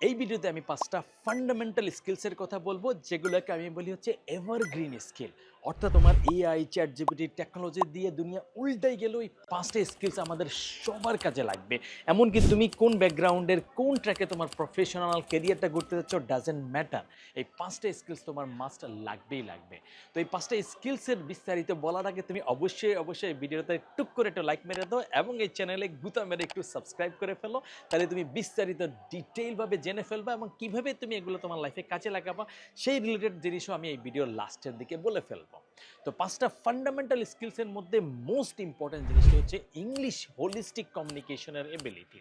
এই ভিডিওতে আমি পাঁচটা ফান্ডামেন্টাল স্কিলসের কথা বলব যেগুলোকে আমি বলি হচ্ছে এভারগ্রিন স্কিল অর্থাৎ তোমার এআই চ্যাট জিপিটি টেকনোলজি দিয়ে দুনিয়া উল্টাই গেল, এই পাঁচটা স্কিলস আমাদের সবার কাজে লাগবে। এমনকি তুমি কোন ব্যাকগ্রাউন্ডের কোন ট্র্যাকে তোমার প্রফেশনাল কেরিয়ারটা করতে যাচ্ছ ডাজেন্ট ম্যাটার এই পাঁচটা স্কিলস তোমার মাস্ট লাগবেই লাগবে। তো এই পাঁচটা স্কিলসের বিস্তারিত বলার আগে তুমি অবশ্যই অবশ্যই ভিডিওতে টুক করে একটু লাইক মেরে দাও এবং এই চ্যানেলে গুতা মেরে একটু সাবস্ক্রাইব করে ফেলো। তাহলে তুমি বিস্তারিত ডিটেইলভাবে জেনে ফেলবা এবং কীভাবে তুমি এগুলো তোমার লাইফে কাজে লাগাবা, সেই রিলেটেড জিনিসও আমি এই ভিডিওর লাস্টের দিকে বলে ফেলব। তো পাঁচটা ফান্ডামেন্টাল স্কিলসের মধ্যে মোস্ট ইম্পর্টেন্ট জিনিসটা হচ্ছে ইংলিশ হোলিস্টিক কমিউনিকেশনের এবিলিটি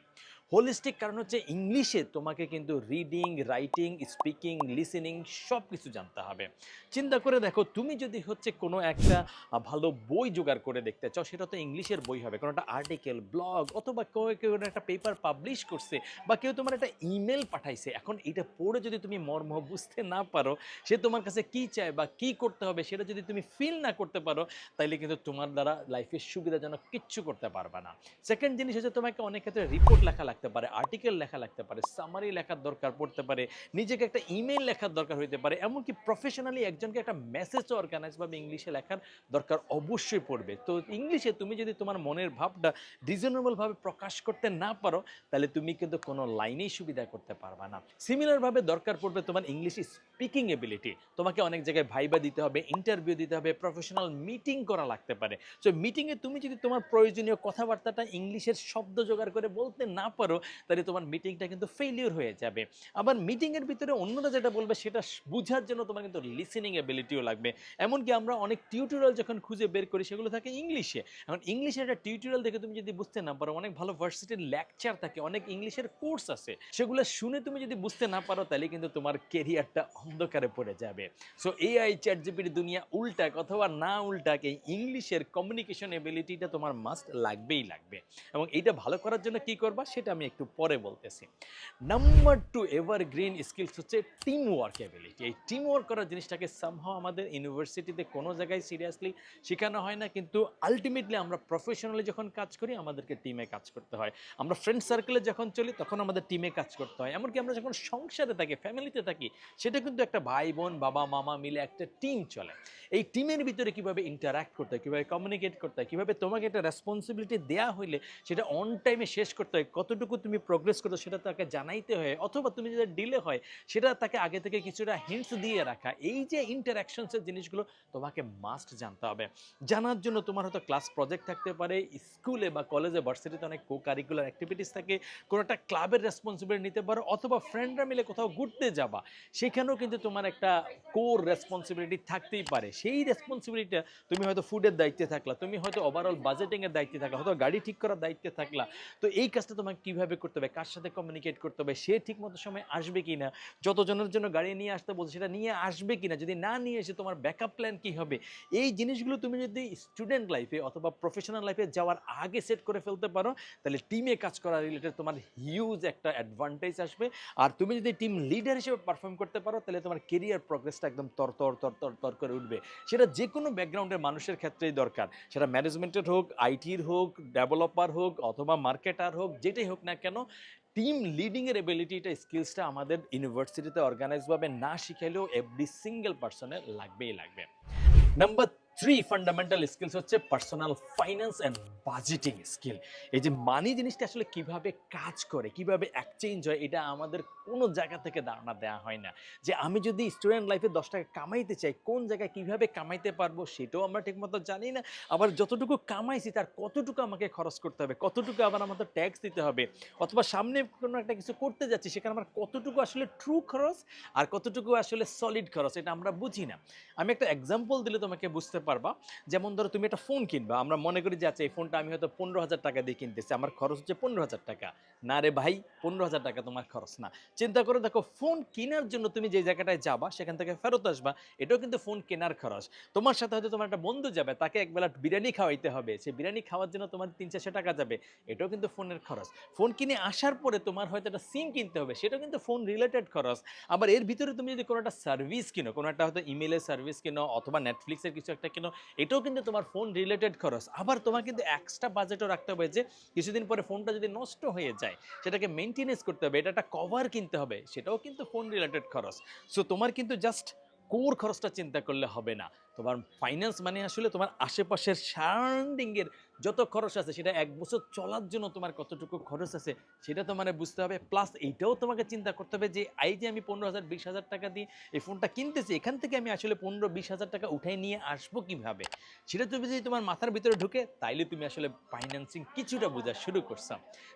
হোলিস্টিক কারণ হচ্ছে ইংলিশে তোমাকে কিন্তু রিডিং রাইটিং স্পিকিং লিসেনিং সব কিছু জানতে হবে। চিন্তা করে দেখো, তুমি যদি হচ্ছে কোনো একটা ভালো বই জোগাড় করে দেখতে চাও, সেটা তো ইংলিশের বই হবে। কোনো একটা আর্টিকেল ব্লগ অথবা কেউ কেউ একটা পেপার পাবলিশ করছে, বা কেউ তোমার একটা ইমেল পাঠাইছে, এখন এটা পড়ে যদি তুমি মর্ম বুঝতে না পারো, সে তোমার কাছে কি চায় বা কি করতে হবে, সেটা যদি তুমি ফিল না করতে পারো, তাইলে কিন্তু তোমার দ্বারা লাইফের সুবিধাজনক কিচ্ছু করতে পারবে না। সেকেন্ড জিনিস হচ্ছে তোমাকে অনেক ক্ষেত্রে রিপোর্ট লেখা লাগতে পারে আর্টিকেল লেখা লাগতে পারে সামারি লেখার দরকার পড়তে পারে, নিজেকে একটা ইমেল লেখার দরকার হইতে পারে, এমনকি প্রফেশনালি একজনকে একটা মেসেজও অর্গানাইজভাবে ইংলিশে লেখার দরকার অবশ্যই পড়বে। তো ইংলিশে তুমি যদি তোমার মনের ভাবটা রিজনেবলভাবে প্রকাশ করতে না পারো তাহলে তুমি কিন্তু কোনো লাইনেই সুবিধা করতে পারবে না। সিমিলারভাবে দরকার পড়বে তোমার ইংলিশ স্পিকিং এবিলিটি তোমাকে অনেক জায়গায় ভাইবা দিতে হবে ইন্টারভিউ দিতে হবে প্রফেশনাল মিটিং করা লাগতে পারে। সো মিটিংয়ে তুমি যদি তোমার প্রয়োজনীয় কথাবার্তাটা ইংলিশের শব্দ জোগাড় করে বলতে না পারো, তাহলে তোমার মিটিংটা কিন্তু ফেলিওর হয়ে যাবে। আবার মিটিংয়ের ভিতরে অন্যরা যেটা বলবে, সেটা বোঝার জন্য তোমার কিন্তু লিসেনিং এবিলিটিও লাগবে। এমনকি আমরা অনেক টিউটোরিয়াল যখন খুঁজে বের করি, সেগুলো থাকে ইংলিশে। এখন ইংলিশের একটা টিউটোরিয়াল দেখে তুমি যদি বুঝতে না পারো, অনেক ভালো ভার্সিটির লেকচার থাকে, অনেক ইংলিশের কোর্স আছে, সেগুলো শুনে তুমি যদি বুঝতে না পারো, তাহলে কিন্তু তোমার কেরিয়ারটা অন্ধকারে পড়ে যাবে। সো এআই চ্যাট জিপির দুনিয়া উল্টাক অথবা না উল্টাক এই ইংলিশের কমিউনিকেশন এবিলিটিটা তোমার মাস্ট লাগবেই লাগবে। এবং এইটা ভালো করার জন্য কি করবা? সেটা আমি একটু পরে বলতেছি। Number two evergreen skills হচ্ছে টিম ওয়ার্ক এবিলিটি এই টিম ওয়ার্ক করার জিনিসটাকে সামহাও আমাদের ইউনিভার্সিটিতে কোনো জায়গায় সিরিয়াসলি শেখানো হয় না। কিন্তু আলটিমেটলি আমরা প্রফেশনালি যখন কাজ করি, আমাদেরকে টিমে কাজ করতে হয়। আমরা ফ্রেন্ড সার্কেলে যখন চলি, তখন আমাদের টিমে কাজ করতে হয়। এমনকি আমরা যখন সংসারে থাকি ফ্যামিলিতে থাকি, সেটা কিন্তু একটা ভাই বোন বাবা মামা মিলে একটা টিম চলে। এই টিমের ভিতরে কীভাবে ইন্টারাক্ট করতে হয়, কীভাবে কমিউনিকেট করতে হয়, কীভাবে তোমাকে একটা রেসপন্সিবিলিটি দেওয়া হইলে সেটা অন টাইমে শেষ করতে হয়, কতটুকু তুমি প্রোগ্রেস করছ সেটা তাকে জানাইতে হয়, অথবা তুমি যদি ডিলে হয় সেটা তাকে আগে থেকে কিছুটা হিন্টস দিয়ে রাখা। এই যে ইন্টারাকশনসের জিনিসগুলো তোমাকে মাস্ট জানতে হবে। জানার জন্য তোমার হয়তো ক্লাস প্রজেক্ট থাকতে পারে স্কুলে বা কলেজে ভার্সিটিতে অনেক কো কারিকুলার অ্যাক্টিভিটিস থাকে, কোনো একটা ক্লাবের রেসপন্সিবিলিটি নিতে পারো, অথবা ফ্রেন্ডরা মিলে কোথাও ঘুরতে যাবা, সেখানেও কিন্তু তোমার একটা কোর রেসপন্সিবিলিটি থাকতেই পারে। সেই রেসপন্সিবিলিটিটা তুমি হয়তো ফুডের দায়িত্বে থাকলা, তুমি হয়তো ওভারঅল বাজেটিংয়ের দায়িত্বে থাকলা, হয়তো গাড়ি ঠিক করার দায়িত্বে থাকলা। তো এই কাজটা তোমাকে কীভাবে করতে হবে, কার সাথে কমিউনিকেট করতে হবে, সে ঠিক মতো সময় আসবে কি না যতজনের জন্য গাড়ি নিয়ে আসতে বলছে সেটা নিয়ে আসবে কি না যদি না নিয়ে এসে তোমার ব্যাকআপ প্ল্যান কী হবে, এই জিনিসগুলো তুমি যদি স্টুডেন্ট লাইফে অথবা প্রফেশনাল লাইফে যাওয়ার আগে সেট করে ফেলতে পারো, তাহলে টিমে কাজ করা রিলেটেড তোমার হিউজ একটা অ্যাডভান্টেজ আসবে। আর তুমি যদি টিম লিডার হিসেবে পারফর্ম করতে পারো, তাহলে তোমার কেরিয়ার প্রগ্রেসটা একদম তর তর তর তর তর করে উঠবে। সেটা যে কোনো ব্যাকগ্রাউন্ডের মানুষের ক্ষেত্রেই দরকার। সেটা ম্যানেজমেন্টের হোক আইটির হোক ডেভেলপার হোক, অথবা মার্কেটার হোক, যেটাই হোক না কেন টিম লিডিংয়ের এবিলিটিটা স্কিলসটা আমাদের ইউনিভার্সিটিতে অর্গানাইজভাবে না শিখালেও এভরি সিঙ্গেল পার্সনের লাগবেই লাগবে। নাম্বার থ্রি ফান্ডামেন্টাল স্কিলস হচ্ছে personal finance and budgeting skill এই যে মানি জিনিসটা আসলে কীভাবে কাজ করে, কীভাবে এক্সচেঞ্জ হয়, এটা আমাদের কোনো জায়গা থেকে ধারণা দেওয়া হয় না। যে আমি যদি স্টুডেন্ট লাইফে দশ টাকা কামাইতে চাই, কোন জায়গায় কীভাবে কামাইতে পারব সেটাও আমরা ঠিকমতো জানি না। আবার যতটুকু কামাইছি তার কতটুকু আমাকে খরচ করতে হবে, কতটুকু আবার আমাদের ট্যাক্স দিতে হবে, অথবা সামনে কোনো একটা কিছু করতে যাচ্ছি, সেখানে আমার কতটুকু আসলে ট্রু খরচ আর কতটুকু আসলে সলিড খরচ, এটা আমরা বুঝি না। আমি একটা এক্সাম্পল দিলে তোমাকে বুঝতে পারবা। যেমন ধরো তুমি একটা ফোন কিনবা, আমরা মনে করি যে আচ্ছা এই ফোনটা আমি হয়তো পনেরো হাজার টাকা দিয়ে কিনতেছি, আমার খরচ হচ্ছে পনেরো হাজার টাকা। না রে ভাই, পনেরো হাজার টাকা তোমার খরচ না। চিন্তা করে দেখো ফোন কেনার জন্য তুমি যে জায়গাটায় যাবা, সেখান থেকে ফেরত আসবা, এটাও কিন্তু ফোন কেনার খরচ। তোমার সাথে হয়তো তোমার একটা বন্ধু যাবে, তাকে একবেলা বিরিয়ানি খাওয়াইতে হবে, সেই বিরিয়ানি খাওয়ার জন্য তোমার তিন চারশো টাকা যাবে, এটাও কিন্তু ফোনের খরচ। ফোন কিনে আসার পরে তোমার হয়তো একটা সিম কিনতে হবে, সেটাও কিন্তু ফোন রিলেটেড খরচ। আবার এর ভিতরে তুমি যদি কোনো একটা সার্ভিস কিনো, কোনো একটা হয়তো ইমেলের সার্ভিস কিনো, অথবা নেটফ্লিক্সের কিছু একটা কেনো, এটাও কিন্তু তোমার ফোন রিলেটেড খরচ। আবার তোমার কিন্তু এক্সট্রা বাজেটও রাখতে হবে যে, কিছুদিন পরে ফোনটা যদি নষ্ট হয়ে যায়, সেটাকে মেনটেনেন্স করতে হবে, এটা একটা কভার কিনতে হবে, সেটাও কিন্তু ফোন রিলেটেড খরচ। সো তোমার কিন্তু জাস্ট কোর খরচটা চিন্তা করলে হবে না। তোমার ফাইন্যান্স মানে আসলে তোমার আশেপাশের সারাউন্ডিংয়ের যত খরচ আছে, সেটা এক বছর চলার জন্য তোমার কতটুকু খরচ আছে, সেটা তোমার বুঝতে হবে। প্লাস এইটাও তোমাকে চিন্তা করতে হবে যে, এই যে আমি পনেরো হাজার, বিশ হাজার টাকা দিয়ে এই ফোনটা কিনতেছি, এখান থেকে আমি আসলে পনেরো, বিশ হাজার টাকা উঠাই নিয়ে আসব কীভাবে? সেটা তুমি যদি তোমার মাথার ভিতরে ঢুকে, তাইলে তুমি আসলে ফাইন্যান্সিং কিছুটা বোঝা শুরু করছ।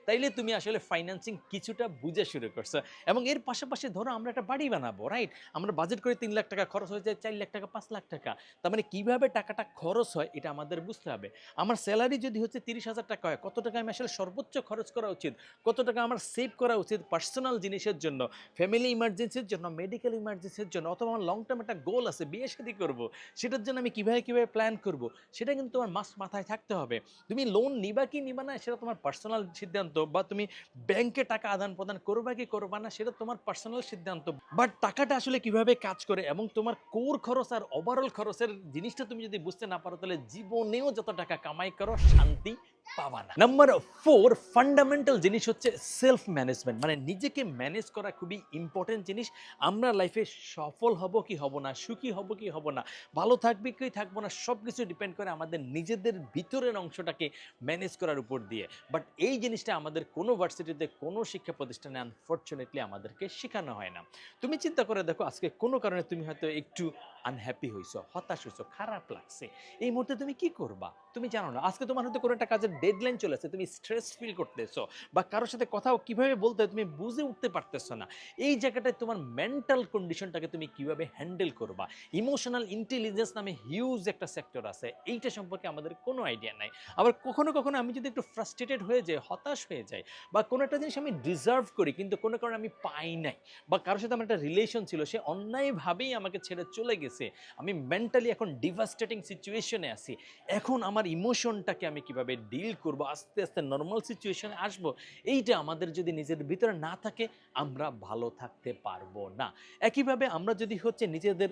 তাইলে তুমি আসলে ফাইন্যান্সিং কিছুটা বুঝে শুরু করছ। এবং এর পাশাপাশি ধরো আমরা একটা বাড়ি বানাবো রাইট আমরা বাজেট করে তিন লাখ টাকা খরচ হয়ে যায়, চার লাখ টাকা, পাঁচ লাখ টাকা। তার মানে কীভাবে টাকাটা খরচ হয়, এটা আমাদের বুঝতে হবে। আমার স্যালারি যদি হচ্ছে তিরিশ হাজার টাকা হয়, কত টাকা আমি আসলে সর্বোচ্চ খরচ করা উচিত? কত টাকা আমার সেভ করা উচিত পার্সোনাল জিনিসের জন্য? ফ্যামিলি ইমার্জেন্সির জন্য মেডিকেল ইমার্জেন্সির জন্য, অথবা আমার লং টার্ম একটা গোল আছে, বিয়ে শাদী করব, সেটার জন্য আমি কীভাবে কীভাবে প্ল্যান করব? সেটা কিন্তু তোমার মাস মাথায় থাকতে হবে। তুমি লোন নিবা কি নিবা না, সেটা তোমার পার্সোনাল সিদ্ধান্ত, বা তুমি ব্যাংকে টাকা আদান প্রদান করবা কি করবা না, সেটা তোমার পার্সোনাল সিদ্ধান্ত। বাট টাকাটা আসলে কীভাবে কাজ করে এবং তোমার কোর খরচ আর ওভারঅল খরচের জিনিসটা তুমি যদি বুঝতে না পারো, তাহলে জীবনেও যত টাকা কামাই করো শান্তি পাবা না। নাম্বার ফোর ফান্ডামেন্টাল জিনিস হচ্ছে সেলফ ম্যানেজমেন্ট মানে নিজেকে ম্যানেজ করা খুবই ইম্পর্টেন্ট জিনিস। আমরা লাইফে সফল হব কি হব না, সুখী হব কি হব না, ভালো থাকবে কি থাকব না সব কিছু ডিপেন্ড করে আমাদের নিজেদের ভিতরের অংশটাকে ম্যানেজ করার উপর দিয়ে। বাট এই জিনিসটা আমাদের কোনো ভার্সিটিতে কোনো শিক্ষা প্রতিষ্ঠানে আনফর্চুনেটলি আমাদেরকে শেখানো হয় না। তুমি চিন্তা করে দেখো, আজকে কোনো কারণে তুমি হয়তো একটু আনহ্যাপি হইছো, হতাশ হইছো, খারাপ লাগছে, এই মুহূর্তে তুমি কি করবা? তুমি জানো না, আজকে তোমার হয়তো কোনো একটা কাজের ডেডলাইন চলে আসছে, তুমি স্ট্রেস ফিল করতেছো বা কারোর সাথে কথা কীভাবে বলতে তুমি বুঝে উঠতে পারতেছো না, এই জায়গাটায় তোমার মেন্টাল কন্ডিশনটাকে তুমি কীভাবে হ্যান্ডেল করবা? ইমোশনাল ইন্টেলিজেন্স নামে হিউজ একটা সেক্টর আছে, এইটা সম্পর্কে আমাদের কোনো আইডিয়া নাই। আবার কখনো কখনো আমি যদি একটু ফ্রাস্ট্রেটেড হয়ে যাই, হতাশ হয়ে যাই বা কোনো একটা জিনিস আমি ডিজার্ভ করি, কিন্তু কোনো কারণে আমি পাই নাই বা কারোর সাথে আমার একটা রিলেশন ছিল, সে অন্যায়ভাবেই আমাকে ছেড়ে চলে গেছে আমি মেন্টালি এখন ডিভাস্টেটিং সিচুয়েশনে আছি। এখন আমার ইমোশনটাকে আমি কীভাবে ডিল করব? আস্তে আস্তে নর্মাল সিচুয়েশনে আসব? এইটা আমাদের যদি নিজের ভিতরে না থাকে, আমরা ভালো থাকতে পারব না। একইভাবে আমরা যদি হচ্ছে নিজেদের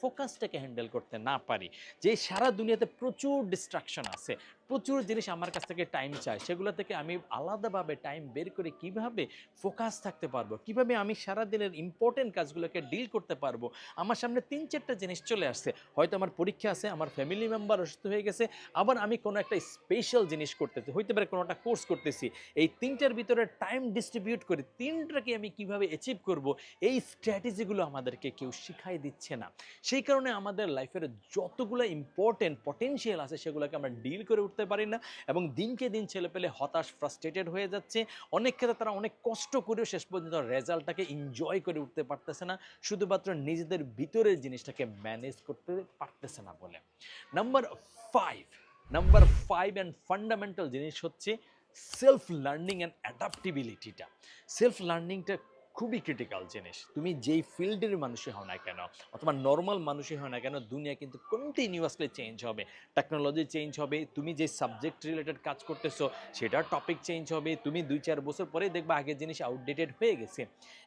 ফোকাসটাকে হ্যান্ডেল করতে না পারি, যে সারা দুনিয়াতে প্রচুর ডিস্ট্রাকশন আছে প্রচুর জিনিস আমার কাছ থেকে টাইম চায়। সেগুলো থেকে আমি আলাদাভাবে টাইম বের করে কীভাবে ফোকাস থাকতে পারব? কীভাবে আমি সারা দিনের ইম্পর্টেন্ট কাজগুলোকে ডিল করতে পারব? আমার সামনে তিন চারটা জিনিস চলে আসছে। হয়তো আমার পরীক্ষা আছে, আমার ফ্যামিলি মেম্বার অসুস্থ হয়ে গেছে, আবার আমি কোনো একটা স্পেশাল জিনিস করতেছি, হইতে পারে কোনো একটা কোর্স করতেছি। এই তিনটার ভিতরে টাইম ডিস্ট্রিবিউট করে তিনটাকে আমি কীভাবে অ্যাচিভ করব, এই স্ট্র্যাটেজিগুলো আমাদেরকে কেউ শিখাই দিচ্ছে না। সেই কারণে আমাদের লাইফের যতগুলো ইম্পর্টেন্ট পটেনশিয়াল আছে, সেগুলোকে আমরা ডিল করে উঠতে পারি না এবং দিনকে দিন ছেলে পেলে হতাশ ফ্রাস্ট্রেটেড হয়ে যাচ্ছে। অনেক ক্ষেত্রে তারা অনেক কষ্ট করেও শেষ পর্যন্ত রেজাল্টটাকে এনজয় করে উঠতে পারতেছে না। শুধুমাত্র নিজেদের ভিতরের জিনিসটাকে ম্যানেজ করতে পারতেছে না বলে। Number five number five and fundamental জিনিস হচ্ছে সেলফ লার্নিং অ্যান্ড অ্যাডাপ্টিবিলিটিটা সেলফ লার্নিংটা খুবই ক্রিটিক্যাল জিনিস। তুমি যেই ফিল্ডের মানুষই হও না কেন, অথবা নর্মাল মানুষই হও না কেন, দুনিয়া কিন্তু কন্টিনিউয়াসলি চেঞ্জ হবে। টেকনোলজি চেঞ্জ হবে, তুমি যে সাবজেক্ট রিলেটেড কাজ করতেছো, সেটার টপিক চেঞ্জ হবে, তুমি দুই চার বছর পরে দেখবে আগের জিনিস আউটডেটেড হয়ে গেছে।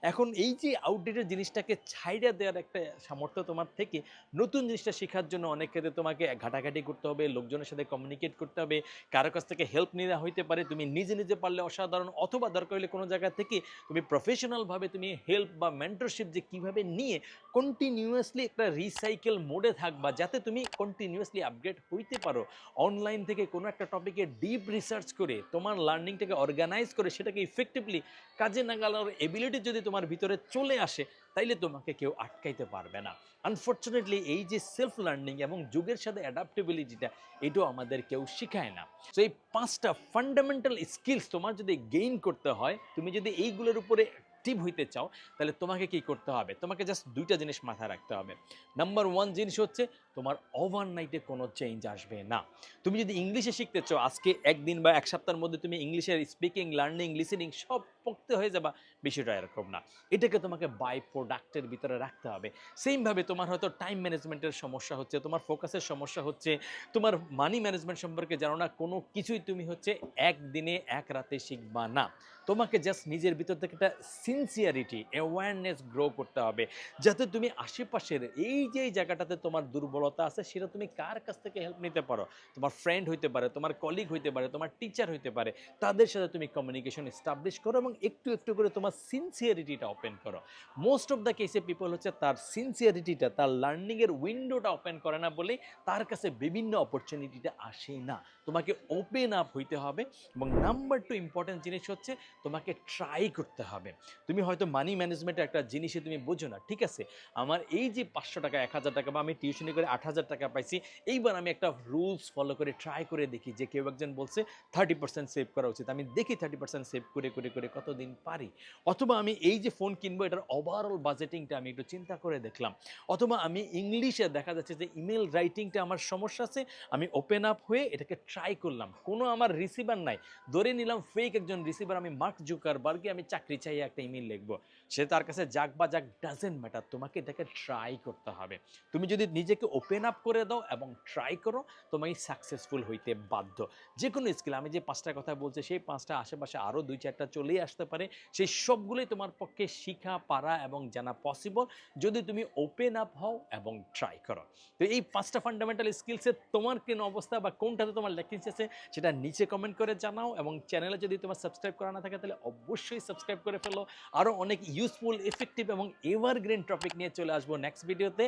এখন এই যে আউটডেটেড জিনিসটাকে ছাইড়া দেওয়ার একটা সামর্থ্য তোমার থেকে, নতুন জিনিসটা শেখার জন্য অনেক ক্ষেত্রে তোমাকে ঘাটাঘাটি করতে হবে, লোকজনের সাথে কমিউনিকেট করতে হবে, কারও কাছ থেকে হেল্প নেওয়া হইতে পারে, তুমি নিজে নিজে পারলে অসাধারণ, অথবা দরকার হলে কোনো জায়গা থেকে তুমি প্রফেশনালভাবে তুমি হেল্প বা মেন্টরশিপ যে কীভাবে নিয়ে কন্টিনিউয়াসলি একটা রিসাইকেল মোডে থাকবা, যাতে তুমি কন্টিনিউয়াসলি আপগ্রেড হইতে পারো। অনলাইন থেকে কোনো একটা টপিকে ডিপ রিসার্চ করে, তোমার লার্নিংটাকে অর্গানাইজ করে, সেটাকে ইফেক্টিভলি কাজে নাগানোর এবিলিটি যদি তোমার ভিতরে চলে আসে, তাইলে তোমাকে কেউ আটকাইতে পারবে না। আনফর্চুনেটলি এই যে সেলফ লার্নিং এবং যুগের সাথে অ্যাডাপ্টেবিলিটিটা এটাও আমাদের কেউ শেখায় না। তো এই পাঁচটা ফান্ডামেন্টাল স্কিলস তোমার যদি গেইন করতে হয়, তুমি যদি এইগুলোর উপরে অ্যাক্টিভ হইতে চাও, তাহলে তোমাকে কি করতে হবে? তোমাকে জাস্ট দুইটা জিনিস মাথায় রাখতে হবে। নাম্বার ওয়ান জিনিস হচ্ছে, তোমার ওভারনাইটে কোনো চেঞ্জ আসবে না। তুমি যদি ইংলিশে শিখতে চাও, আজকে একদিন বা এক সপ্তাহের মধ্যে তুমি ইংলিশের স্পিকিং লার্নিং লিসেনিং সব পড়তে হয়ে যাবা বিষয়টা এরকম না। এটাকে তোমাকে বাই প্রোডাক্টের ভিতরে রাখতে হবে। সেমভাবে তোমার হয়তো টাইম ম্যানেজমেন্টের সমস্যা হচ্ছে, তোমার ফোকাসের সমস্যা হচ্ছে, তোমার মানি ম্যানেজমেন্ট সম্পর্কে জানো না, কোনো কিছুই তুমি হচ্ছে একদিনে এক রাতে শিখবা না। তোমাকে জাস্ট নিজের ভিতর থেকে একটা সিনসিয়ারিটি অ্যাওয়ারনেস গ্রো করতে হবে। যাতে তুমি আশেপাশের এই যে জায়গাটাতে তোমার দুর্বলতা আছে, সেটা তুমি কার কাছ থেকে হেল্প নিতে পারো? তোমার ফ্রেন্ড হইতে পারে, তোমার কলিগ হইতে পারে, তোমার টিচার হইতে পারে, তাদের সাথে তুমি কমিউনিকেশন এস্টাবলিশ করো এবং একটু একটু করে তোমার সিনসিয়ারিটিটা ওপেন করো। মোস্ট অফ দ্য কেসে পিপল হচ্ছে তার সিনসিয়ারিটিটা তার লার্নিংয়ের উইন্ডোটা ওপেন করে না বলেই তার কাছে বিভিন্ন অপরচুনিটিটা আসে না। তোমাকে ওপেন আপ হইতে হবে এবং নাম্বার টু ইম্পর্টেন্ট জিনিস হচ্ছে তোমাকে ট্রাই করতে হবে। তুমি হয়তো মানি ম্যানেজমেন্টের একটা জিনিসে তুমি বোঝো না, ঠিক আছে? আমার এই যে পাঁচশো টাকা, এক হাজার টাকা বা আমি টিউশনি করে আট হাজার টাকা পাইছি, এইবার আমি একটা রুলস ফলো করে ট্রাই করে দেখি যে কেউ একজন বলছে থার্টি পার্সেন্ট সেভ করা উচিত। আমি দেখি থার্টি পার্সেন্ট সেভ করে করে করে কতদিন পারি। অথবা আমি এই যে ফোন কিনবো, এটার ওভারঅল বাজেটিংটা আমি একটু চিন্তা করে দেখলাম। অথবা আমি ইংলিশে দেখা যাচ্ছে যে ইমেল রাইটিংটা আমার সমস্যা আছে, আমি ওপেন আপ হয়ে এটাকে ট্রাই করলাম। কোনো আমার রিসিভার নাই। ধরে নিলাম ফেক একজন রিসিভার আমি মার্ক জুকার বার্গে আমি চাকরি চাই একটা ইমেল লিখব। সে তার কাছে যাক বা যাক ডাজেন্ট ম্যাটার তোমাকে এটাকে ট্রাই করতে হবে। তুমি যদি নিজেকে ওপেন আপ করে দাও এবং ট্রাই করো তোমাকে সাকসেসফুল হইতে বাধ্য। যে কোনো স্কিল আমি যে পাঁচটা কথা বলছি, সেই পাঁচটা আশেপাশে আরও দুই চারটা চলেই আসতে পারে। সেই সবগুলোই তোমার পক্ষে শিখা, পারা এবং জানা পসিবল যদি তুমি ওপেন আপ হও এবং ট্রাই করো। তো এই পাঁচটা ফান্ডামেন্টাল স্কিলসের তোমার কেন অবস্থা বা কোনটাতে তোমার ল্যাকিংস আছে সেটা নিচে কমেন্ট করে জানাও এবং চ্যানেলে যদি তোমার সাবস্ক্রাইব করা না থাকে তাহলে অবশ্যই সাবস্ক্রাইব করে ফেলো। আরও অনেক ইউজফুল এফেক্টিভ এবং এভারগ্রিন টপিক নিয়ে চলে আসব নেক্সট ভিডিওতে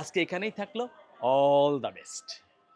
আজকে এখানেই থাকল। All the best